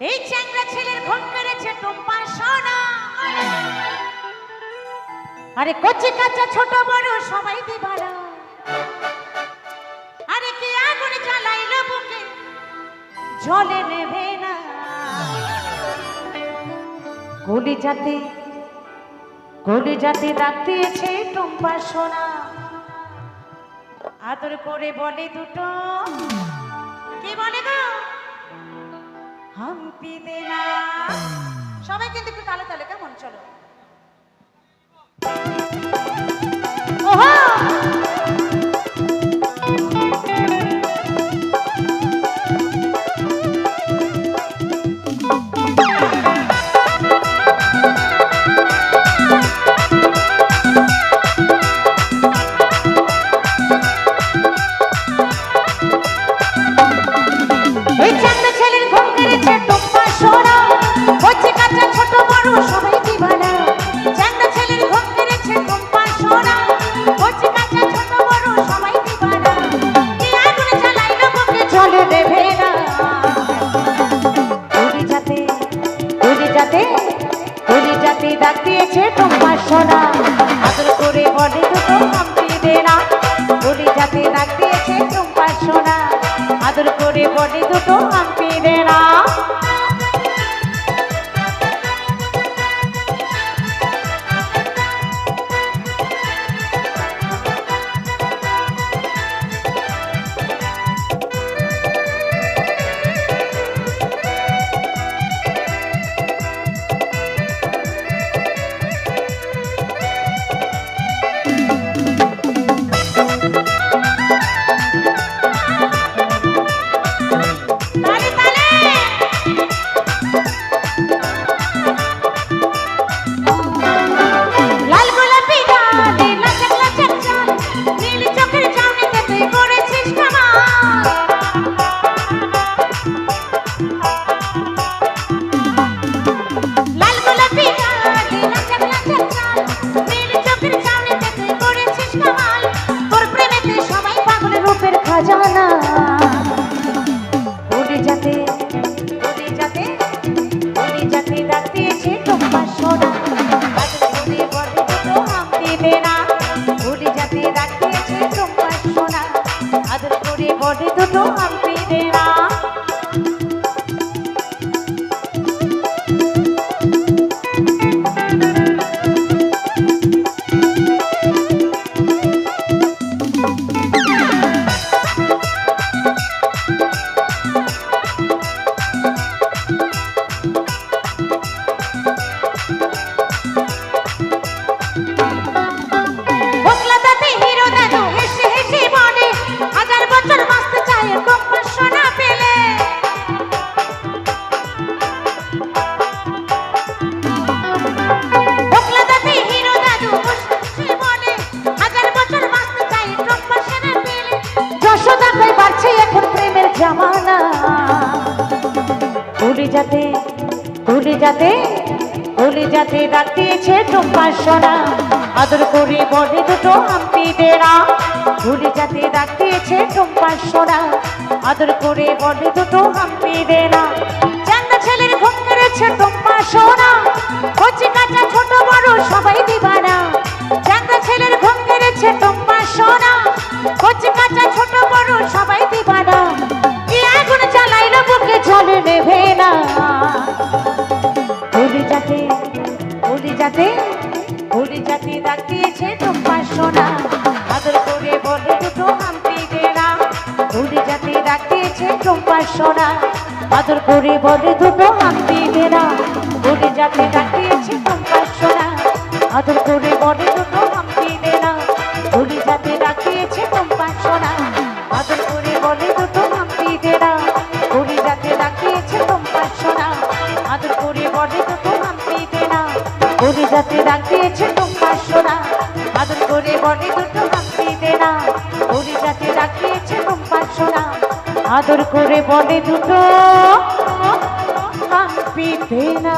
এই চ্যাংরা ছেলের খুন করেছে টুম্পা সোনা। আরে কচি কাঁচা ছোট বড় সবাই দিবারা আরে কি আগুন জ্বালাইল বুকে? জলে নেবে না। গলি যাতে গলি যাতে ডাক দিয়েছে টুম্পা সোনা। আদর করে বলে দুটো। Shalom. তো কাম্পিরে ভুলি যাতে ভুলি যাতে ডাক দিয়েছে তোমার সোনা। আদর করে বলে দুটো আমি। দেরা ভুলি যাতে ডাক দিয়েছে তোমার সোনা। আদর করে বলে দুটো আমি। দেরা জানা ছেলের ঘুম করেছে তোমার সোনা। ডাকিয়েছে তোমার সোনা। আদর করে বলে দুটো হামতি দেরা ডাকিয়েছে তোমার সোনা। আদর করে বলে দুটো হামতি দেরা ঘুরে যাতে ডাকিয়েছে তোমার সোনা। আদর করে বনে দুটো ভাঙতে না ওরে যাতে রাখিয়েছে রূপার সোনা। আদর করে বলে দুটো ভাঙতে না